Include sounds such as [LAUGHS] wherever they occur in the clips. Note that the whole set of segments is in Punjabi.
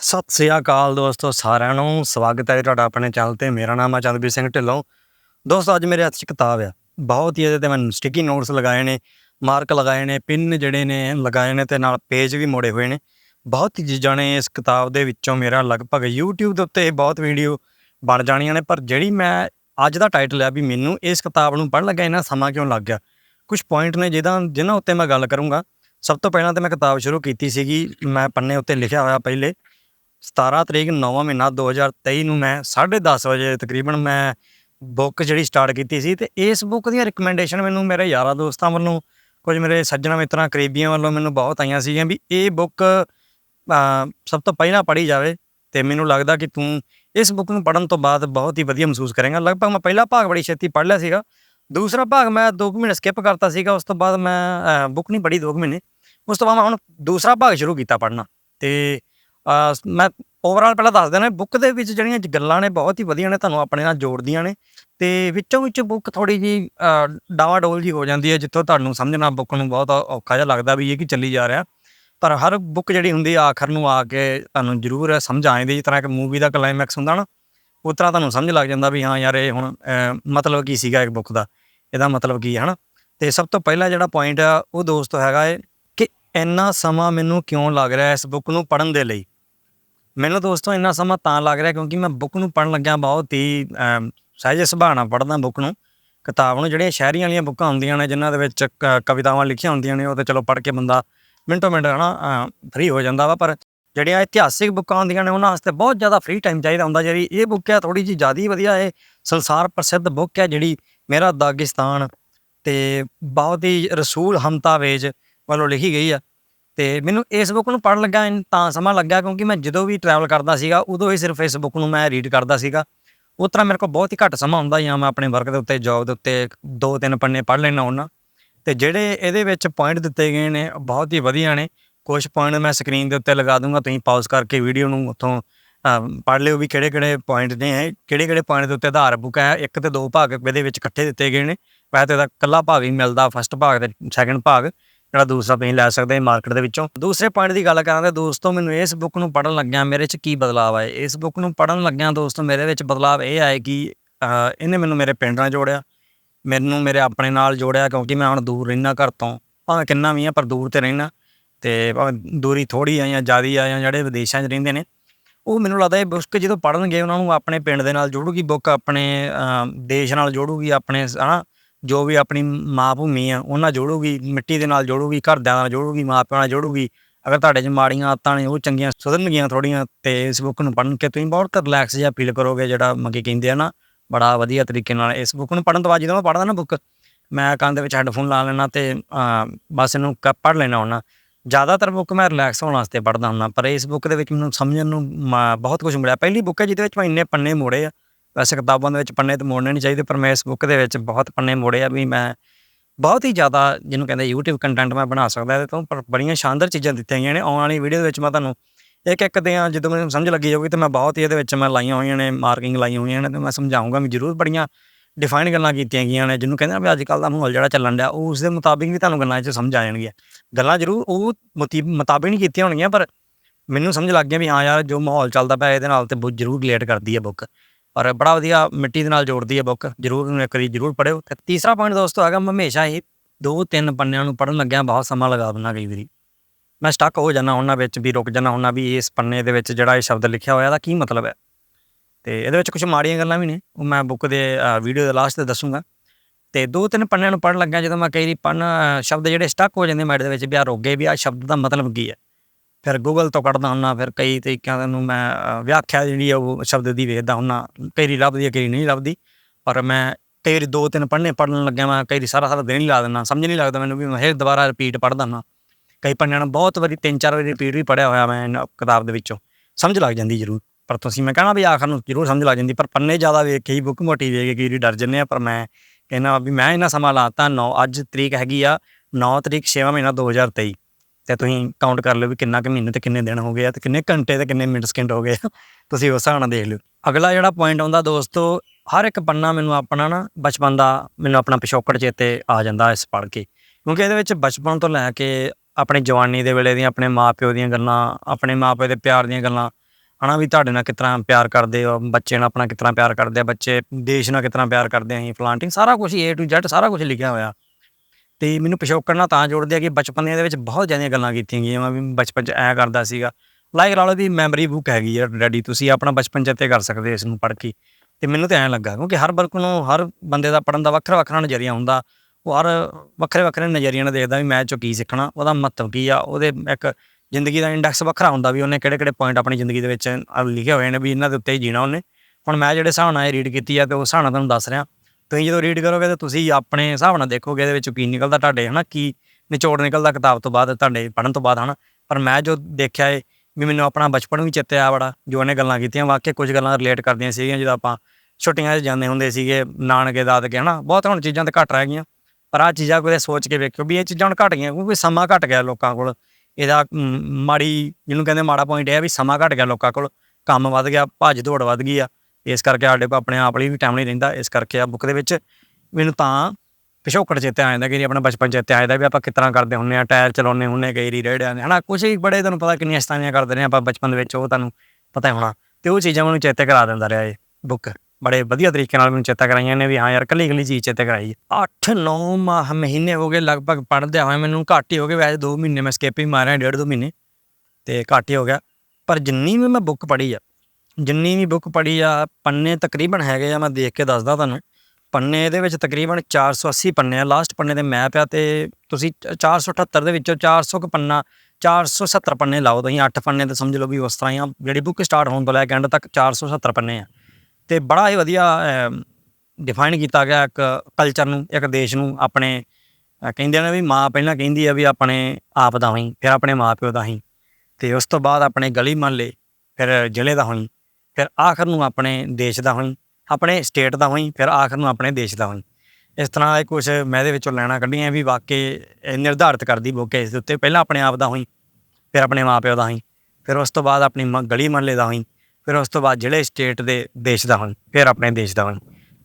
ਸਤਿ ਸ੍ਰੀ ਅਕਾਲ ਦੋਸਤੋ, ਸਾਰਿਆਂ ਨੂੰ ਸਵਾਗਤ ਹੈ ਜੀ ਤੁਹਾਡਾ ਆਪਣੇ ਚੈਨਲ ਤੇ। ਮੇਰਾ ਨਾਮ ਹੈ ਚੰਦਬੀਰ ਸਿੰਘ ਢਿੱਲੋਂ। ਦੋਸਤੋ, ਅੱਜ ਮੇਰੇ ਹੱਥ 'ਚ ਕਿਤਾਬ ਆ। ਬਹੁਤ ਹੀ ਇਹਦੇ ਤੇ ਮੈਂ ਸਟਿੱਕੀ ਨੋਟਸ ਲਗਾਏ ਨੇ ਮਾਰਕ ਲਗਾਏ ਨੇ ਪਿੰਨ ਜਿਹੜੇ ਨੇ ਲਗਾਏ ਨੇ ਤੇ ਨਾਲ ਪੇਜ ਵੀ ਮੋੜੇ ਹੋਏ ਨੇ। ਬਹੁਤ ਹੀ ਚੀਜ਼ਾਂ ਨੇ ਇਸ ਕਿਤਾਬ ਦੇ ਵਿੱਚੋਂ ਮੇਰਾ ਲਗਭਗ। YouTube ਦੇ ਉੱਤੇ ਬਹੁਤ ਵੀਡੀਓ ਬਣ ਜਾਣੀਆਂ ਨੇ, ਪਰ ਜਿਹੜੀ ਮੈਂ ਅੱਜ ਦਾ ਟਾਈਟਲ ਆ ਵੀ ਮੈਨੂੰ ਇਸ ਕਿਤਾਬ ਨੂੰ ਪੜ੍ਹਨ ਲੱਗਾ ਇੰਨਾ ਸਮਾਂ ਕਿਉਂ ਲੱਗ ਗਿਆ? ਕੁਝ ਪੁਆਇੰਟ ਨੇ ਜਿਹਦਾ ਜਿਨ੍ਹਾਂ ਉੱਤੇ ਮੈਂ ਗੱਲ ਕਰੂੰਗਾ। ਸਭ ਤੋਂ ਪਹਿਲਾਂ ਤਾਂ ਮੈਂ ਕਿਤਾਬ ਸ਼ੁਰੂ ਕੀਤੀ ਸੀਗੀ, ਮੈਂ ਪੰਨੇ ਉੱਤੇ ਲਿਖਿਆ ਹੋਇਆ ਪਹਿਲੇ। 17 ਤਰੀਕ 9ਵਾਂ ਮਹੀਨਾ 2023 ਨੂੰ ਮੈਂ 10:30 ਵਜੇ ਤਕਰੀਬਨ ਮੈਂ ਬੁੱਕ ਜਿਹੜੀ ਸਟਾਰਟ ਕੀਤੀ ਸੀ ਤੇ ਇਸ ਬੁੱਕ ਦੀਆਂ ਰਿਕਮੈਂਡੇਸ਼ਨ ਮੈਨੂੰ ਮੇਰੇ ਯਾਰਾਂ ਦੋਸਤਾਂ ਵੱਲੋਂ, ਕੁਝ ਮੇਰੇ ਸੱਜਣਾ ਮਿੱਤਰਾਂ, ਕਰੀਬੀਆਂ ਵੱਲੋਂ ਮੈਨੂੰ ਬਹੁਤ ਆਈਆਂ ਸੀਗੀਆਂ ਵੀ ਇਹ ਬੁੱਕ ਸਭ ਤੋਂ ਪਹਿਲਾਂ ਪੜ੍ਹੀ ਜਾਵੇ ਤੇ ਮੈਨੂੰ ਲੱਗਦਾ ਕਿ ਤੂੰ ਇਸ ਬੁੱਕ ਨੂੰ ਪੜ੍ਹਨ ਤੋਂ ਬਾਅਦ ਬਹੁਤ ਹੀ ਵਧੀਆ ਮਹਿਸੂਸ ਕਰੇਂਗਾ। ਲਗਭਗ ਮੈਂ ਪਹਿਲਾ ਭਾਗ ਬੜੀ ਛੇਤੀ ਪੜ੍ਹ ਲਿਆ ਸੀਗਾ। ਦੂਸਰਾ ਭਾਗ ਮੈਂ 2 ਮਹੀਨੇ ਸਕਿਪ ਕਰਤਾ ਸੀਗਾ, ਉਸ ਤੋਂ ਬਾਅਦ ਮੈਂ ਬੁੱਕ ਨਹੀਂ ਪੜ੍ਹੀ 2 ਮਹੀਨੇ। ਉਸ ਤੋਂ ਬਾਅਦ ਮੈਂ ਹੁਣ ਦੂਸਰਾ ਭਾਗ ਸ਼ੁਰੂ ਕੀਤਾ ਪੜ੍ਹਨਾ ਤੇ ਮੈਂ ਓਵਰਆਲ ਪਹਿਲਾਂ ਦੱਸ ਦੇਣਾ ਬੁੱਕ ਦੇ ਵਿੱਚ ਜਿਹੜੀਆਂ ਗੱਲਾਂ ਨੇ ਬਹੁਤ ਹੀ ਵਧੀਆ ਨੇ, ਤੁਹਾਨੂੰ ਆਪਣੇ ਨਾਲ ਜੋੜਦੀਆਂ ਨੇ, ਤੇ ਵਿੱਚੋਂ ਵਿੱਚ ਬੁੱਕ ਥੋੜੀ ਜੀ ਡਾਵਾਡੋਲ ਜੀ ਹੋ ਜਾਂਦੀ ਹੈ, ਜਿੱਥੋਂ ਤੁਹਾਨੂੰ ਸਮਝਣਾ ਬੁੱਕ ਨੂੰ ਬਹੁਤ ਔਖਾ ਜਿਹਾ ਲੱਗਦਾ ਵੀ ਇਹ ਕੀ ਚੱਲੀ ਜਾ ਰਿਹਾ। ਪਰ ਹਰ ਬੁੱਕ ਜਿਹੜੀ ਹੁੰਦੀ ਆ ਆਖਰ ਨੂੰ ਆ ਕੇ ਤੁਹਾਨੂੰ ਜ਼ਰੂਰ ਸਮਝ ਆ ਜਾਂਦੀ ਜਿਸ ਤਰ੍ਹਾਂ ਇੱਕ ਮੂਵੀ ਦਾ ਕਲਾਈਮੈਕਸ ਹੁੰਦਾ ਨਾ, ਉਸ ਤਰ੍ਹਾਂ ਤੁਹਾਨੂੰ ਸਮਝ ਲੱਗ ਜਾਂਦਾ ਵੀ ਹਾਂ ਯਾਰ ਇਹ ਹੁਣ ਮਤਲਬ ਕੀ ਸੀਗਾ ਇੱਕ ਬੁੱਕ ਦਾ, ਇਹਦਾ ਮਤਲਬ ਕੀ ਹੈ, ਹਨਾ? ਤੇ ਸਭ ਤੋਂ ਪਹਿਲਾ ਜਿਹੜਾ ਪੁਆਇੰਟ ਆ, ਉਹ ਦੋਸਤੋ ਹੈਗਾ ਏ ਇੰਨਾ ਸਮਾਂ ਮੈਨੂੰ ਕਿਉਂ ਲੱਗ ਰਿਹਾ ਇਸ ਬੁੱਕ ਨੂੰ ਪੜ੍ਹਨ ਦੇ ਲਈ? ਮੈਨੂੰ ਦੋਸਤੋ ਇੰਨਾ ਸਮਾਂ ਤਾਂ ਲੱਗ ਰਿਹਾ ਕਿਉਂਕਿ ਮੈਂ ਬੁੱਕ ਨੂੰ ਪੜ੍ਹਨ ਲੱਗਿਆ ਬਹੁਤ ਹੀ ਅਮ, ਸਹਿਜ ਸੁਭਾਅ ਨਾਲ ਪੜ੍ਹਦਾ ਬੁੱਕ ਨੂੰ। ਕਿਤਾਬ ਨੂੰ ਜਿਹੜੀਆਂ ਸ਼ਾਇਰੀਆਂ ਵਾਲੀਆਂ ਬੁੱਕਾਂ ਹੁੰਦੀਆਂ ਨੇ ਜਿਨ੍ਹਾਂ ਦੇ ਵਿੱਚ ਕਵਿਤਾਵਾਂ ਲਿਖੀਆਂ ਹੁੰਦੀਆਂ ਨੇ ਉਹ ਤਾਂ ਚਲੋ ਪੜ੍ਹ ਕੇ ਬੰਦਾ ਮਿੰਟੋ ਮਿੰਟ ਹਨਾ ਫ੍ਰੀ ਹੋ ਜਾਂਦਾ ਵਾ ਪਰ ਜਿਹੜੀਆਂ ਇਤਿਹਾਸਿਕ ਬੁੱਕਾਂ ਹੁੰਦੀਆਂ ਨੇ ਉਹਨਾਂ ਵਾਸਤੇ ਬਹੁਤ ਜ਼ਿਆਦਾ ਫ੍ਰੀ ਟਾਈਮ ਚਾਹੀਦਾ ਹੁੰਦਾ। ਜਿਹੜੀ ਇਹ ਬੁੱਕ ਹੈ ਥੋੜੀ ਜਿਹੀ ਜ਼ਿਆਦਾ ਹੀ ਵਧੀਆ ਹੈ ਸੰਸਾਰ ਪ੍ਰਸਿੱਧ ਬੁੱਕ ਹੈ ਜਿਹੜੀ ਮੇਰਾ ਦਾਗਿਸਤਾਨ ਤੇ ਬਹੁਤ ਹੀ ਰਸੂਲ ਹਮਤਾਵੇਜ ਵੱਲੋਂ ਲਿਖੀ ਗਈ ਆ। ਤੇ ਮੈਨੂੰ ਇਸ ਬੁੱਕ ਨੂੰ ਪੜ੍ਹਨ ਲੱਗਾ, ਇਨ- ਤਾਂ ਸਮਾਂ ਲੱਗਾ ਕਿਉਂਕਿ ਮੈਂ ਜਦੋਂ ਵੀ ਟਰੈਵਲ ਕਰਦਾ ਸੀਗਾ, ਉਦੋਂ ਹੀ ਸਿਰਫ ਇਸ ਬੁੱਕ ਨੂੰ ਮੈਂ ਰੀਡ ਕਰਦਾ ਸੀਗਾ। ਉਸ ਤਰ੍ਹਾਂ ਮੇਰੇ ਕੋਲ ਬਹੁਤ ਹੀ ਘੱਟ ਸਮਾਂ ਹੁੰਦਾ, ਜਾਂ ਮੈਂ ਆਪਣੇ ਵਰਕ ਦੇ ਉੱਤੇ ਜੌਬ ਦੇ ਉੱਤੇ ਦੋ ਤਿੰਨ ਪੰਨੇ ਪੜ੍ਹ ਲੈਣਾ ਹੁੰਦਾ। ਤੇ ਜਿਹੜੇ ਇਹਦੇ ਵਿੱਚ ਪੁਆਇੰਟ ਦਿੱਤੇ ਗਏ ਨੇ ਬਹੁਤ ਹੀ ਵਧੀਆ ਨੇ। ਕੁਝ ਪੁਆਇੰਟ ਮੈਂ ਸਕਰੀਨ ਦੇ ਉੱਤੇ ਲਗਾ ਦੂੰਗਾ, ਤੁਸੀਂ ਪਾਜ਼ ਕਰਕੇ ਵੀਡੀਓ ਨੂੰ ਉੱਥੋਂ ਪੜ੍ਹ ਲਿਓ ਵੀ ਕਿਹੜੇ ਕਿਹੜੇ ਪੁਆਇੰਟ ਨੇ ਕਿਹੜੇ ਕਿਹੜੇ ਪੁਆਇੰਟ ਦੇ ਉੱਤੇ ਆਧਾਰ ਬੁੱਕ ਹੈ, ਇੱਕ ਤੇ ਦੋ ਭਾਗ ਇਹਦੇ ਵਿੱਚ ਇਕੱਠੇ ਦਿੱਤੇ ਗਏ ਨੇ। ਵੈਸੇ ਤਾਂ ਇਹਦਾ ਇਕੱਲਾ ਭਾਗ ਹੀ ਮਿਲਦਾ ਫਸਟ ਭਾਗ ਤੇ ਸੈਕੰਡ ਭਾਗ। ਜਿਹੜਾ ਦੂਸਰਾ ਤੁਸੀਂ ਲੈ ਸਕਦੇ ਮਾਰਕੀਟ ਦੇ ਵਿੱਚੋਂ। ਦੂਸਰੇ ਪੁਆਇੰਟ ਦੀ ਗੱਲ ਕਰਾਂ ਤਾਂ ਦੋਸਤੋ, ਮੈਨੂੰ ਇਸ ਬੁੱਕ ਨੂੰ ਪੜ੍ਹਨ ਲੱਗਿਆ ਮੇਰੇ 'ਚ ਕੀ ਬਦਲਾਅ ਆਏ? ਇਸ ਬੁੱਕ ਨੂੰ ਪੜ੍ਹਨ ਲੱਗਿਆ ਦੋਸਤੋ, ਮੇਰੇ ਵਿੱਚ ਬਦਲਾਅ ਇਹ ਆਏ ਕਿ ਇਹਨੇ ਮੈਨੂੰ ਮੇਰੇ ਪਿੰਡ ਨਾਲ ਜੋੜਿਆ, ਮੈਨੂੰ ਮੇਰੇ ਆਪਣੇ ਨਾਲ ਜੋੜਿਆ ਕਿਉਂਕਿ ਮੈਂ ਹੁਣ ਦੂਰ ਰਹਿਣਾ ਘਰ ਤੋਂ। ਭਾਵੇਂ ਕਿੰਨਾ ਵੀ ਆ, ਪਰ ਦੂਰ ਤੇ ਰਹਿਣਾ ਤੇ ਭਾਵੇਂ ਦੂਰੀ ਥੋੜੀ ਆ ਜਾਂ ਜ਼ਿਆਦੀ ਆ ਜਾਂ ਜਿਹੜੇ ਵਿਦੇਸ਼ਾਂ 'ਚ ਰਹਿੰਦੇ ਨੇ, ਉਹ ਮੈਨੂੰ ਲੱਗਦਾ ਇਹ ਬੁੱਕ ਜਦੋਂ ਪੜ੍ਹਨਗੇ ਉਹਨਾਂ ਨੂੰ ਆਪਣੇ ਪਿੰਡ ਦੇ ਨਾਲ ਜੋੜੂਗੀ ਬੁੱਕ ਆਪਣੇ ਦੇਸ਼ ਨਾਲ ਜੋੜੂਗੀ, ਆਪਣੇ, ਹਨਾ? ਜੋ ਵੀ ਆਪਣੀ ਮਾਂ ਭੂਮੀ ਆ, ਉਹਨਾਂ ਜੋੜੂਗੀ, ਮਿੱਟੀ ਦੇ ਨਾਲ ਜੋੜੂਗੀ, ਘਰਦਿਆਂ ਨਾਲ ਜੋੜੂਗੀ ਮਾਪਿਆਂ ਨਾਲ ਜੋੜੂਗੀ। ਅਗਰ ਤੁਹਾਡੇ 'ਚ ਮਾੜੀਆਂ ਆਦਤਾਂ ਨੇ, ਉਹ ਚੰਗੀਆਂ ਸੁਧਰਨਗੀਆਂ ਥੋੜੀਆਂ ਤੇ ਇਸ ਬੁੱਕ ਨੂੰ ਪੜ੍ਹਨ ਕੇ ਤੁਸੀਂ ਬਹੁਤ ਰਿਲੈਕਸ ਜਿਹਾ ਫੀਲ ਕਰੋਗੇ, ਜਿਹੜਾ ਮੰਗੇ ਕਹਿੰਦੇ ਆ ਨਾ, ਬੜਾ ਵਧੀਆ ਤਰੀਕੇ ਨਾਲ। ਇਸ ਬੁੱਕ ਨੂੰ ਪੜ੍ਹਨ ਤੋਂ ਬਾਅਦ ਜਦੋਂ ਮੈਂ ਪੜ੍ਹਦਾ ਨਾ ਬੁੱਕ ਮੈਂ ਕੰਨ ਦੇ ਵਿੱਚ ਹੈੱਡਫੋਨ ਲਾ ਲੈਣਾ ਤੇ ਬਸ ਇਹਨੂੰ ਕ- ਪੜ੍ਹ ਲੈਣਾ ਹੁੰਦਾ। ਜ਼ਿਆਦਾਤਰ ਬੁੱਕ ਮੈਂ ਰਿਲੈਕਸ ਹੋਣ ਵਾਸਤੇ ਪੜ੍ਹਦਾ ਹੁੰਦਾ, ਪਰ ਇਸ ਬੁੱਕ ਦੇ ਵਿੱਚ ਮੈਨੂੰ ਸਮਝਣ ਨੂੰ ਮ- ਬਹੁਤ ਕੁਝ ਮਿਲਿਆ। ਪਹਿਲੀ ਬੁੱਕ ਹੈ ਜਿਹਦੇ ਵਿੱਚ ਮੈਂ ਇੰਨੇ ਪੰਨੇ ਮੋੜੇ ਆ ਵੈਸੇ ਕਿਤਾਬਾਂ ਦੇ ਵਿੱਚ ਪੰਨੇ ਤਾਂ ਮੋੜਨੇ ਨਹੀਂ ਚਾਹੀਦੇ, ਪਰ ਮੈਂ ਇਸ ਬੁੱਕ ਦੇ ਵਿੱਚ ਬਹੁਤ ਪੰਨੇ ਮੋੜੇ ਆ ਵੀ ਮੈਂ ਬਹੁਤ ਹੀ ਜ਼ਿਆਦਾ ਜਿਹਨੂੰ ਕਹਿੰਦੇ YouTube ਕੰਟੈਂਟ ਮੈਂ ਬਣਾ ਸਕਦਾ ਇਹਦੇ ਤੋਂ, ਪਰ ਬੜੀਆਂ ਸ਼ਾਨਦਾਰ ਚੀਜ਼ਾਂ ਦਿੱਤੀਆਂ ਗਈਆਂ ਨੇ। ਆਉਣ ਵਾਲੀ ਵੀਡੀਓ ਦੇ ਵਿੱਚ ਮੈਂ ਤੁਹਾਨੂੰ ਇੱਕ ਇੱਕ ਦੀਆਂ ਜਦੋਂ ਮੈਨੂੰ ਸਮਝ ਲੱਗੀ ਜਾਊਗੀ ਤੇ ਮੈਂ ਬਹੁਤ ਹੀ ਇਹਦੇ ਵਿੱਚ ਮੈਂ ਲਾਈਆਂ ਹੋਈਆਂ ਨੇ ਮਾਰਕਿੰਗ ਲਾਈਆਂ ਹੋਈਆਂ ਨੇ ਤੇ ਮੈਂ ਸਮਝਾਉਂਗਾ ਵੀ ਜ਼ਰੂਰ ਬੜੀਆਂ ਡਿਫਾਈਨ ਗੱਲਾਂ ਕੀਤੀਆਂ ਗਈਆਂ ਨੇ, ਜਿਹਨੂੰ ਕਹਿੰਦੇ ਆ ਵੀ ਅੱਜ ਕੱਲ ਦਾ ਮਾਹੌਲ ਜਿਹੜਾ ਚੱਲਣ ਡਿਆ, ਉਹ ਉਸ ਦੇ ਮੁਤਾਬਿਕ ਵੀ ਤੁਹਾਨੂੰ ਗੱਲਾਂ 'ਚ ਸਮਝ ਆ ਜਾਣਗੀਆਂ। ਗੱਲਾਂ ਜ਼ਰੂਰ ਉਹ ਮੁਤੀ- ਮੁਤਾਬਿਕ ਨਹੀਂ ਕੀਤੀਆਂ ਹੋਣਗੀਆਂ, ਪਰ ਮੈਨੂੰ ਸਮਝ ਲੱਗ ਗਿਆ ਵੀ ਹਾਂ ਯਾਰ ਜੋ ਮਾਹੌਲ ਚੱਲਦਾ ਪਿਆ ਇਹਦੇ ਨਾਲ ਤੇ ਬਹੁਤ ਜ਼ਰੂਰ ਰਿਲੇਟ ਕਰਦੀ ਹੈ ਬੁੱਕ ਔਰ ਬੜਾ ਵਧੀਆ ਮਿੱਟੀ ਦੇ ਨਾਲ ਜੋੜਦੀ ਹੈ ਬੁੱਕ, ਜ਼ਰੂਰ ਉਹਨੂੰ ਇੱਕ ਵਾਰੀ ਜ਼ਰੂਰ ਪੜ੍ਹਿਓ। ਤੇ ਤੀਸਰਾ ਪੁਆਇੰਟ ਦੋਸਤੋ ਹੈਗਾ, ਮੈਂ ਹਮੇਸ਼ਾ ਹੀ ਦੋ ਤਿੰਨ ਪੰਨਿਆਂ ਨੂੰ ਪੜ੍ਹਨ ਲੱਗਿਆ, ਬਹੁਤ ਸਮਾਂ ਲਗਾ ਦਿੰਦਾ ਕਈ ਵਾਰੀ। ਮੈਂ ਸਟਕ ਹੋ ਜਾਂਦਾ ਉਹਨਾਂ ਵਿੱਚ ਵੀ, ਰੁਕ ਜਾਂਦਾ ਹੁੰਦਾ ਵੀ, ਇਸ ਪੰਨੇ ਦੇ ਵਿੱਚ ਜਿਹੜਾ ਇਹ ਸ਼ਬਦ ਲਿਖਿਆ ਹੋਇਆ ਦਾ ਕੀ ਮਤਲਬ ਹੈ? ਤੇ ਇਹਦੇ ਵਿੱਚ ਕੁਝ ਮਾੜੀਆਂ ਗੱਲਾਂ ਵੀ ਨੇ, ਉਹ ਮੈਂ ਬੁੱਕ ਦੇ ਵੀਡੀਓ ਦੇ ਲਾਸਟ ਤੇ ਦੱਸੂਗਾ। ਤੇ ਦੋ ਤਿੰਨ ਪੰਨਿਆਂ ਨੂੰ ਪੜ੍ਹਨ ਲੱਗਿਆ, ਜਦੋਂ ਮੈਂ ਕਈ ਵਾਰੀ ਪੜ੍ਹਨ ਸ਼ਬਦ ਜਿਹੜੇ ਸਟਕ ਹੋ ਜਾਂਦੇ ਮਾਈਂਡ ਦੇ ਵਿੱਚ ਵੀ ਆ ਰੁਕ ਗਏ ਵੀ ਆ ਸ਼ਬਦ ਦਾ ਮਤਲਬ ਕੀ ਹੈ? ਫਿਰ ਗੂਗਲ ਤੋਂ ਕੱਢਦਾ ਹੁੰਨਾ ਫਿਰ ਕਈ ਤਰੀਕਿਆਂ ਨੂੰ ਮੈਂ ਵਿਆਖਿਆ ਜਿਹੜੀ ਉਹ ਸ਼ਬਦ ਦੀ ਵੇਖਦਾ ਹੁੰਨਾ ਕਈ ਵਾਰੀ ਲੱਭਦੀ ਹੈ ਕਈ ਨਹੀਂ ਲੱਭਦੀ। ਪਰ ਮੈਂ ਕਈ ਵਾਰੀ ਦੋ ਤਿੰਨ ਪੜ੍ਹਨੇ ਪੜ੍ਹਨ ਲੱਗਿਆ, ਮੈਂ ਕਈ ਵਾਰੀ ਸਾਰਾ ਸਾਰਾ ਦਿਨ ਹੀ ਲਾ ਦਿੰਦਾ, ਸਮਝ ਨਹੀਂ ਲੱਗਦਾ ਮੈਨੂੰ ਵੀ ਮੈਂ ਫਿਰ ਦੁਬਾਰਾ ਰਿਪੀਟ ਪੜ੍ਹਦਾ ਹਾਂ ਕਈ ਪੰਨਿਆਂ ਨੂੰ ਬਹੁਤ ਵਾਰੀ ਤਿੰਨ ਚਾਰ ਵਾਰੀ ਰਿਪੀਟ ਵੀ ਪੜ੍ਹਿਆ ਹੋਇਆ ਮੈਂ ਇਹਨਾਂ ਕਿਤਾਬ ਦੇ ਵਿੱਚੋਂ। ਸਮਝ ਲੱਗ ਜਾਂਦੀ ਜ਼ਰੂਰ। ਪਰ ਤੁਸੀਂ, ਮੈਂ ਕਹਣਾ ਵੀ ਆਖਰ ਨੂੰ ਜ਼ਰੂਰ ਸਮਝ ਲੱਗ ਜਾਂਦੀ, ਪਰ ਪੰਨੇ ਜ਼ਿਆਦਾ ਵੇਖ ਕੇ ਹੀ ਬੁੱਕ ਮੋਟੀ ਵੇਖ ਕੇ ਕਈ ਡਰ ਜੰਨੇ ਆ, ਪਰ ਮੈਂ ਕਹਿੰਦਾ ਵੀ ਮੈਂ ਇਹਨਾਂ ਸਮਾਂ ਲਾਤਾ 9 ਅੱਜ ਤਰੀਕ ਹੈਗੀ ਆ 9 ਤਰੀਕ 6ਵਾਂ ਮਹੀਨਾ 2023 ਤੇ ਤੁਸੀਂ ਕਾਊਂਟ ਕਰ ਲਿਓ ਵੀ ਕਿੰਨਾ ਕੁ ਮਹੀਨੇ ਤੇ ਕਿੰਨੇ ਦਿਨ ਹੋ ਗਏ ਆ ਤੇ ਕਿੰਨੇ ਘੰਟੇ ਤੇ ਕਿੰਨੇ ਮਿੰਟ ਸਕਿੰਟ ਹੋ ਗਏ ਆ। [LAUGHS] ਤੁਸੀਂ ਉਸ ਹਿਸਾਬ ਨਾਲ ਦੇਖ ਲਿਓ। ਅਗਲਾ ਜਿਹੜਾ ਪੁਆਇੰਟ ਆਉਂਦਾ ਦੋਸਤੋ ਹਰ ਇੱਕ ਪੰਨਾ ਮੈਨੂੰ ਆਪਣਾ ਨਾ ਬਚਪਨ ਦਾ ਮੈਨੂੰ ਆਪਣਾ ਪਿਛੋਕੜ ਚੇਤੇ ਆ ਜਾਂਦਾ ਇਸ ਪੜ੍ਹ ਕੇ। ਕਿਉਂਕਿ ਇਹਦੇ ਵਿੱਚ ਬਚਪਨ ਤੋਂ ਲੈ ਕੇ ਆਪਣੀ ਜਵਾਨੀ ਦੇ ਵੇਲੇ ਦੀਆਂ ਆਪਣੇ ਮਾਪਿਓ ਦੀਆਂ ਗੱਲਾਂ ਆਪਣੇ ਮਾਪਿਓ ਦੇ ਪਿਆਰ ਦੀਆਂ ਗੱਲਾਂ ਹਨਾ ਵੀ ਤੁਹਾਡੇ ਨਾਲ ਕਿਤਨਾ ਪਿਆਰ ਕਰਦੇ ਹੋ ਬੱਚੇ ਨਾਲ ਆਪਣਾ ਕਿਤਨਾ ਪਿਆਰ ਕਰਦੇ ਆ ਬੱਚੇ ਦੇਸ਼ ਨਾਲ ਕਿਤਨਾ ਪਿਆਰ ਕਰਦੇ ਆ ਅਸੀਂ ਫਲਾਂਟਿੰਗ ਸਾਰਾ ਕੁਝ ਏ ਟੂ Z ਸਾਰਾ ਕੁਝ ਲਿਖਿਆ ਹੋਇਆ। ਤੇ ਮੈਨੂੰ ਪਿਛੋਕੜ ਨਾਲ ਤਾਂ ਜੋੜਦੇ ਆ ਕਿ ਬਚਪਨ ਦੇ ਵਿੱਚ ਬਹੁਤ ਜ਼ਿਆਦਾ ਗੱਲਾਂ ਕੀਤੀਆਂ ਗਈਆਂ ਵਾ, ਵੀ ਬਚਪਨ 'ਚ ਐ ਕਰਦਾ ਸੀਗਾ। ਲਾਈਕ ਲਾ ਲਓ ਵੀ ਮੈਮਰੀ ਬੁੱਕ ਹੈਗੀ ਆ ਡੈਡੀ ਤੁਸੀਂ ਆਪਣਾ ਬਚਪਨ ਚੇਤੇ ਕਰ ਸਕਦੇ ਹੋ ਇਸ ਨੂੰ ਪੜ੍ਹ ਕੇ। ਤੇ ਮੈਨੂੰ ਤਾਂ ਐਂ ਲੱਗਾ, ਕਿਉਂਕਿ ਹਰ ਵਰਗ ਨੂੰ, ਹਰ ਬੰਦੇ ਦਾ ਪੜਨ ਦਾ ਵੱਖਰਾ ਵੱਖਰਾ ਨਜ਼ਰੀਆ ਹੁੰਦਾ। ਉਹ ਹਰ ਵੱਖਰੇ ਵੱਖਰੇ ਨਜ਼ਰੀਏ ਨਾਲ ਦੇਖਦਾ ਵੀ ਮੈਂ 'ਚੋਂ ਕੀ ਸਿੱਖਣਾ, ਉਹਦਾ ਮਹੱਤਵ ਕੀ ਆ, ਉਹਦੇ ਇੱਕ ਜ਼ਿੰਦਗੀ ਦਾ ਇੰਡੈਕਸ ਵੱਖਰਾ ਹੁੰਦਾ ਵੀ ਉਹਨੇ ਕਿਹੜੇ ਕਿਹੜੇ ਪੁਆਇੰਟ ਆਪਣੀ ਜ਼ਿੰਦਗੀ ਦੇ ਵਿੱਚ ਲਿਖੇ ਹੋਏ ਨੇ, ਵੀ ਇਹਨਾਂ ਦੇ ਉੱਤੇ ਹੀ ਜੀਣਾ ਉਹਨੇ। ਹੁਣ ਮੈਂ ਜਿਹੜੇ ਹਿਸਾਬ ਨਾਲ ਇਹ ਰੀਡ ਕੀਤੀ ਆ, ਤੇ ਉਹ ਹਿਸਾਬ ਨਾਲ ਤੁਹਾਨੂੰ ਦੱਸ ਰਿਹਾ। ਤੁਸੀਂ ਜਦੋਂ ਰੀਡ ਕਰੋਗੇ ਤਾਂ ਤੁਸੀਂ ਆਪਣੇ ਹਿਸਾਬ ਨਾਲ ਦੇਖੋਗੇ ਇਹਦੇ ਵਿੱਚੋਂ ਕੀ ਨਿਕਲਦਾ ਤੁਹਾਡੇ, ਹਨਾ, ਕੀ ਨਿਚੋੜ ਨਿਕਲਦਾ ਕਿਤਾਬ ਤੋਂ ਬਾਅਦ, ਤੁਹਾਡੇ ਪੜਨ ਤੋਂ ਬਾਅਦ, ਹਨਾ। ਪਰ ਮੈਂ ਜੋ ਦੇਖਿਆ ਏ ਵੀ ਮੈਨੂੰ ਆਪਣਾ ਬਚਪਨ ਵੀ ਚੇਤੇ ਆ ਬੜਾ, ਜੋ ਉਹਨੇ ਗੱਲਾਂ ਕੀਤੀਆਂ ਵਾਕਿਆ ਕੁਝ ਗੱਲਾਂ ਰਿਲੇਟ ਕਰਦੀਆਂ ਸੀਗੀਆਂ, ਜਦੋਂ ਆਪਾਂ ਛੁੱਟੀਆਂ 'ਚ ਜਾਂਦੇ ਹੁੰਦੇ ਸੀਗੇ, ਨਾਨਕੇ, ਦਾਦਕੇ, ਹਨਾ। ਬਹੁਤ ਹੁਣ ਚੀਜ਼ਾਂ ਤਾਂ ਘੱਟ ਰਹਿ ਗਈਆਂ। ਪਰ ਆ ਚੀਜ਼ਾਂ ਕੋਈ ਸੋਚ ਕੇ ਵੇਖਿਓ ਵੀ ਇਹ ਚੀਜ਼ਾਂ ਹੁਣ ਘਟ ਗਈਆਂ, ਕਿਉਂਕਿ ਸਮਾਂ ਘਟ ਗਿਆ ਲੋਕਾਂ ਕੋਲ। ਇਹਦਾ ਮਾੜੀ, ਜਿਹਨੂੰ ਕਹਿੰਦੇ ਮਾੜਾ ਪੁਆਇੰਟ ਇਹ ਆ ਵੀ ਸਮਾਂ ਘਟ ਗਿਆ ਲੋਕਾਂ ਕੋਲ। ਕੰਮ ਵੱਧ ਗਿਆ, ਭੱਜ ਦੌੜ ਵੱਧ ਗਈ ਆ। ਇਸ ਕਰਕੇ ਸਾਡੇ ਕੋਲ ਆਪਣੇ ਆਪ ਲਈ ਵੀ ਟਾਈਮ ਨਹੀਂ ਰਹਿੰਦਾ, ਇਸ ਕਰਕੇ ਆ ਬੁੱਕ ਦੇ ਵਿੱਚ ਮੈਨੂੰ ਤਾਂ ਪਿਛੋਕੜ ਚੇਤੇ ਆ ਜਾਂਦਾ ਕਿ ਆਪਣਾ ਬਚਪਨ ਚੇਤੇ ਆ ਜਾਂਦਾ ਵੀ ਆਪਾਂ ਕਿਸ ਕਰਦੇ ਹੁੰਨੇ ਆ, ਟਾਇਰ ਚਲਾਉਂਦੇ ਹੁੰਨੇ ਕਈ ਰੀ ਰੇੜਿਆਂ ਦੇ ਹਨਾ ਕੁਝ ਹੀ ਬੜੇ ਤੁਹਾਨੂੰ ਪਤਾ ਕਿੰਨੀਆਂ ਸਤਾਨੀਆਂ ਕਰਦੇ ਨੇ ਆਪਾਂ ਬਚਪਨ ਦੇ ਵਿੱਚ, ਉਹ ਤੁਹਾਨੂੰ ਪਤਾ ਹੀ ਹੋਣਾ। ਤੇ ਉਹ ਚੀਜ਼ਾਂ ਮੈਨੂੰ ਚੇਤੇ ਕਰਾ ਦਿੰਦਾ ਰਿਹਾ ਇਹ ਬੁੱਕ ਬੜੇ ਵਧੀਆ ਤਰੀਕੇ ਨਾਲ ਮੈਨੂੰ ਚੇਤਾ ਕਰਾਈਆਂ ਨੇ ਵੀ ਹਾਂ ਯਾਰ, ਕੱਲੀ ਕੱਲੀ ਚੀਜ਼ ਚੇਤੇ ਕਰਾਈ। 8-9 ਮਾਹ ਮਹੀਨੇ ਹੋ ਗਏ ਲਗਭਗ ਪੜ੍ਹਦੇ ਹੋਏ ਮੈਨੂੰ ਘੱਟ ਹੀ ਹੋ ਗਏ, ਵੈਸੇ 2 ਮਹੀਨੇ ਮੈਂ ਸਕੇਪ ਹੀ ਮਾਰਿਆ, ਡੇਢ ਦੋ ਮਹੀਨੇ। ਤੇ ਘੱਟ ਹੀ ਹੋ ਗਿਆ। ਪਰ ਜਿੰਨੀ ਵੀ ਮੈਂ ਬੁੱਕ ਪੜ੍ਹੀ ਆ ਜਿੰਨੀ ਵੀ ਬੁੱਕ ਪੜ੍ਹੀ ਆ, ਪੰਨੇ ਤਕਰੀਬਨ ਹੈਗੇ ਆ, ਮੈਂ ਦੇਖ ਕੇ ਦੱਸਦਾ ਤੁਹਾਨੂੰ। ਪੰਨੇ ਇਹਦੇ ਵਿੱਚ ਤਕਰੀਬਨ 480 ਪੰਨੇ ਆ। ਲਾਸਟ ਪੰਨੇ ਤੇ ਮੈਪ ਆ ਤੇ ਤੁਸੀਂ 478 ਦੇ ਵਿੱਚੋਂ 400 ਕੁ ਪੰਨਾ 470 ਪੰਨੇ ਲਾਓ। ਤੁਸੀਂ 8 ਪੰਨੇ ਤੇ ਸਮਝ ਲਓ ਵੀ ਉਸ ਤਰ੍ਹਾਂ ਹੀ ਆ। ਜਿਹੜੀ ਬੁੱਕ ਸਟਾਰਟ ਹੋਣ ਤੋਂ ਲੈ ਕੇ ਐਂਡ ਤੱਕ 470 ਪੰਨੇ ਆ। ਤੇ ਬੜਾ ਹੀ ਵਧੀਆ ਡਿਫਾਈਨ ਕੀਤਾ ਗਿਆ ਇੱਕ ਕਲਚਰ ਨੂੰ, ਇੱਕ ਦੇਸ਼ ਨੂੰ, ਆਪਣੇ ਕਹਿੰਦੇ ਨੇ ਵੀ ਮਾਂ ਪਹਿਲਾਂ ਕਹਿੰਦੀ ਆ ਵੀ ਆਪਣੇ ਆਪ ਦਾ ਹੋਈ, ਫਿਰ ਆਪਣੇ ਮਾਪਿਓ ਦਾ ਹੀ ਤੇ ਉਸ ਤੋਂ ਬਾਅਦ ਆਪਣੇ ਗਲੀ ਮਹੱਲੇ, ਫਿਰ ਜ਼ਿਲ੍ਹੇ ਦਾ ਹੋਈ। ਫਿਰ ਆਖਰ ਨੂੰ ਆਪਣੇ ਦੇਸ਼ ਦਾ ਹੋਈ, ਆਪਣੇ ਸਟੇਟ ਦਾ ਹੋਈ, ਫਿਰ ਆਖਰ ਨੂੰ ਆਪਣੇ ਦੇਸ਼ ਦਾ ਹੋਈ। ਇਸ ਤਰ੍ਹਾਂ ਇਹ ਕੁਝ ਮੈਂ ਇਹਦੇ ਵਿੱਚੋਂ ਲੈਣਾ ਕੱਢੀਆਂ ਵੀ ਵਾਕਈ ਇਹ ਨਿਰਧਾਰਿਤ ਕਰਦੀ ਬੁੱਕ ਇਸ ਦੇ ਉੱਤੇ। ਪਹਿਲਾਂ ਆਪਣੇ ਆਪ ਦਾ ਹੋਈ, ਫਿਰ ਆਪਣੇ ਮਾਪਿਓ ਦਾ ਹੋਈ, ਫਿਰ ਉਸ ਤੋਂ ਬਾਅਦ ਆਪਣੀ ਮ- ਗਲੀ ਮਹੱਲੇ ਦਾ ਹੋਈ, ਫਿਰ ਉਸ ਤੋਂ ਬਾਅਦ ਜ਼ਿਲ੍ਹੇ ਸਟੇਟ ਦੇ ਦੇਸ਼ ਦਾ ਹੋਈ, ਫਿਰ ਆਪਣੇ ਦੇਸ਼ ਦਾ ਹੋਈ।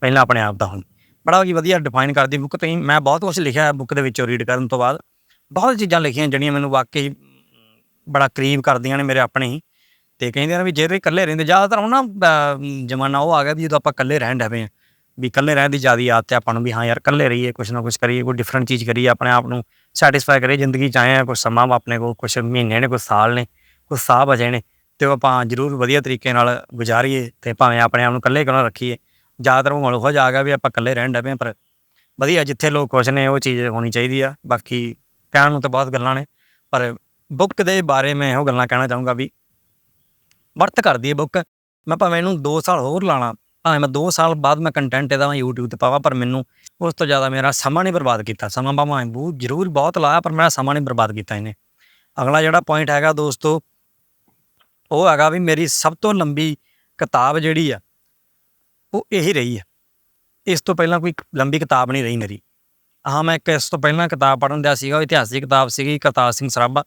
ਪਹਿਲਾਂ ਆਪਣੇ ਆਪ ਦਾ ਹੋਈ। ਬੜਾ ਹੀ ਵਧੀਆ ਡਿਫਾਈਨ ਕਰਦੀ ਬੁੱਕ ਤੇ ਮੈਂ ਬਹੁਤ ਕੁਝ ਲਿਖਿਆ ਹੈ ਬੁੱਕ ਦੇ ਵਿੱਚੋਂ ਰੀਡ ਕਰਨ ਤੋਂ ਬਾਅਦ। ਬਹੁਤ ਚੀਜ਼ਾਂ ਲਿਖੀਆਂ ਜਿਹੜੀਆਂ ਮੈਨੂੰ ਵਾਕਈ ਬੜਾ ਕਰੀਬ ਕਰਦੀਆਂ ਨੇ ਮੇਰੇ ਆਪਣੇ ਹੀ। ਤੇ ਕਹਿੰਦੇ ਨੇ ਵੀ ਜੇ ਇਕੱਲੇ ਰਹਿੰਦੇ ਜ਼ਿਆਦਾਤਰ ਹੁਣ ਨਾ ਜਮਾਨਾ ਉਹ ਆ ਗਿਆ ਵੀ ਜਦੋਂ ਆਪਾਂ ਇਕੱਲੇ ਰਹਿਣ ਡੈ ਪਏ ਹਾਂ ਵੀ ਇਕੱਲੇ ਰਹਿਣ ਦੀ ਜ਼ਿਆਦਾ ਆਦਤ ਹੈ ਆਪਾਂ ਨੂੰ ਵੀ ਹਾਂ ਯਾਰ ਇਕੱਲੇ ਰਹੀਏ ਕੁਛ ਨਾ ਕੁਛ ਕਰੀਏ ਕੋਈ ਡਿਫਰੈਂਟ ਚੀਜ਼ ਕਰੀਏ ਆਪਣੇ ਆਪ ਨੂੰ ਸੈਟੀਸਫਾਈ ਕਰੀਏ ਜ਼ਿੰਦਗੀ ਚ ਆਏ ਆ ਕੁਛ ਸਮਾਂ ਵਾ ਆਪਣੇ ਕੋਲ ਕੁਛ ਮਹੀਨੇ ਨੇ ਕੁਛ ਸਾਲ ਨੇ ਕੁਛ ਸਾਹ ਬਚੇ ਨੇ ਤੇ ਉਹ ਆਪਾਂ ਜ਼ਰੂਰ ਵਧੀਆ ਤਰੀਕੇ ਨਾਲ ਗੁਜ਼ਾਰੀਏ ਤੇ ਭਾਵੇਂ ਆਪਣੇ ਆਪ ਨੂੰ ਇਕੱਲੇ ਕਿਉਂ ਰੱਖੀਏ। ਜ਼ਿਆਦਾਤਰ ਮਾਹੌਲ ਹੋ ਜਾ ਗਿਆ ਵੀ ਆਪਾਂ ਇਕੱਲੇ ਰਹਿਣ ਡੈ ਹਾਂ, ਪਰ ਵਧੀਆ ਜਿੱਥੇ ਲੋਕ ਖੁਸ਼ ਨੇ ਉਹ ਚੀਜ਼ ਹੋਣੀ ਚਾਹੀਦੀ ਆ ਬਾਕੀ ਕਹਿਣ ਨੂੰ ਤਾਂ ਬਹੁਤ ਗੱਲਾਂ ਨੇ ਪਰ ਬੁੱਕ ਦੇ ਬਾਰੇ ਮੈਂ ਇਹੋ ਗੱਲਾਂ ਕਹਿਣਾ ਚਾਹੂੰਗਾ ਵੀ ਵਰਤ ਕਰਦੀ ਹੈ ਬੁੱਕ ਮੈਂ ਭਾਵੇਂ ਇਹਨੂੰ 2 ਸਾਲ ਹੋਰ ਲਾਣਾ, ਭਾਵੇਂ ਮੈਂ 2 ਸਾਲ ਬਾਅਦ ਮੈਂ ਕੰਟੈਂਟ ਇਹਦਾ ਮੈਂ YouTube ਤੇ ਪਾਵਾਂ, ਪਰ ਮੈਨੂੰ ਉਸ ਤੋਂ ਜ਼ਿਆਦਾ ਮੇਰਾ ਸਮਾਂ ਨਹੀਂ ਬਰਬਾਦ ਕੀਤਾ। ਸਮਾਂ ਭਾਵੇਂ ਬਹੁਤ ਜ਼ਰੂਰ ਬਹੁਤ ਲਾਇਆ, ਪਰ ਮੇਰਾ ਸਮਾਂ ਨਹੀਂ ਬਰਬਾਦ ਕੀਤਾ ਇਹਨੇ। ਅਗਲਾ ਜਿਹੜਾ ਪੁਆਇੰਟ ਹੈਗਾ ਦੋਸਤੋ, ਉਹ ਹੈਗਾ ਵੀ ਮੇਰੀ ਸਭ ਤੋਂ ਲੰਬੀ ਕਿਤਾਬ ਜਿਹੜੀ ਆ, ਉਹ ਇਹੀ ਰਹੀ ਆ ਇਸ ਤੋਂ ਪਹਿਲਾਂ ਕੋਈ ਲੰਬੀ ਕਿਤਾਬ ਨਹੀਂ ਰਹੀ ਮੇਰੀ। ਹਾਂ, ਮੈਂ ਇੱਕ ਇਸ ਤੋਂ ਪਹਿਲਾਂ ਕਿਤਾਬ ਪੜ੍ਹਨ ਦਿਆ ਸੀਗਾ ਇਤਿਹਾਸਿਕ ਕਿਤਾਬ ਸੀਗੀ ਕਰਤਾਰ ਸਿੰਘ ਸਰਾਭਾ।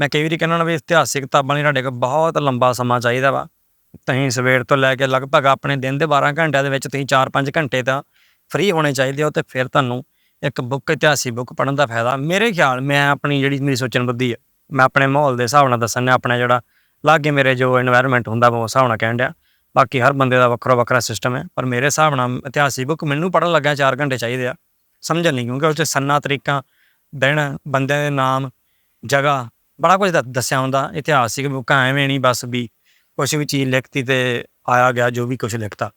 ਮੈਂ ਕਈ ਵਾਰੀ ਕਹਿੰਦਾ ਵੀ ਇਤਿਹਾਸਿਕ ਕਿਤਾਬਾਂ ਲਈ ਤੁਹਾਡੇ ਕੋਲ ਬਹੁਤ ਲੰਬਾ ਸਮਾਂ ਚਾਹੀਦਾ ਵਾ। ਤੁਸੀਂ ਸਵੇਰ ਤੋਂ ਲੈ ਕੇ ਲਗਭਗ ਆਪਣੇ ਦਿਨ ਦੇ 12 ਘੰਟਿਆਂ ਦੇ ਵਿੱਚ ਤੁਸੀਂ 4-5 ਘੰਟੇ ਤਾਂ ਫ੍ਰੀ ਹੋਣੇ ਚਾਹੀਦੇ ਹੋ ਤੇ ਫਿਰ ਤੁਹਾਨੂੰ ਇੱਕ ਬੁੱਕ ਇਤਿਹਾਸਿਕ ਬੁੱਕ ਪੜਨ ਦਾ ਫਾਇਦਾ। ਮੇਰੇ ਖਿਆਲ ਮੈਂ ਆਪਣੀ ਜਿਹੜੀ ਮੇਰੀ ਸੋਚਣ ਬੁੱਧੀ ਆ, ਮੈਂ ਆਪਣੇ ਮਾਹੌਲ ਦੇ ਹਿਸਾਬ ਨਾਲ ਦੱਸਣਾ ਆਪਣਾ ਜਿਹੜਾ ਲਾਗੇ ਮੇਰੇ ਜੋ এনवायरमेंट ਹੁੰਦਾ ਉਹ ਹਿਸਾਬ ਨਾਲ ਕਹਿਣ ਡਿਆ। ਬਾਕੀ ਹਰ ਬੰਦੇ ਦਾ ਵੱਖਰਾ ਵੱਖਰਾ ਸਿਸਟਮ ਹੈ, ਪਰ ਮੇਰੇ ਹਿਸਾਬ ਨਾਲ ਇਤਿਹਾਸਿਕ ਬੁੱਕ ਮੈਨੂੰ ਪੜਨ ਲੱਗਾ 4 ਘੰਟੇ ਚਾਹੀਦੇ ਆ। ਸਮਝਣ ਲਈ, ਕਿਉਂਕਿ ਉਹ ਤੇ ਸੰਨਾ ਤਰੀਕਾਂ, ਦਿਨ, ਬੰਦਿਆਂ ਦੇ ਨਾਮ, ਜਗ੍ਹਾ ਬੜਾ ਕੁਝ ਦ- ਦੱਸਿਆ ਹੁੰਦਾ ਇਤਿਹਾਸਿਕ ਬੁੱਕਾਂ ਐਵੇਂ ਨਹੀਂ, ਬਸ ਵੀ ਕੁਝ ਵੀ ਚੀਜ਼ ਲਿਖਤੀ ਤੇ ਆਇਆ ਗਿਆ, ਜੋ ਵੀ ਕੁਝ ਲਿਖਤਾ।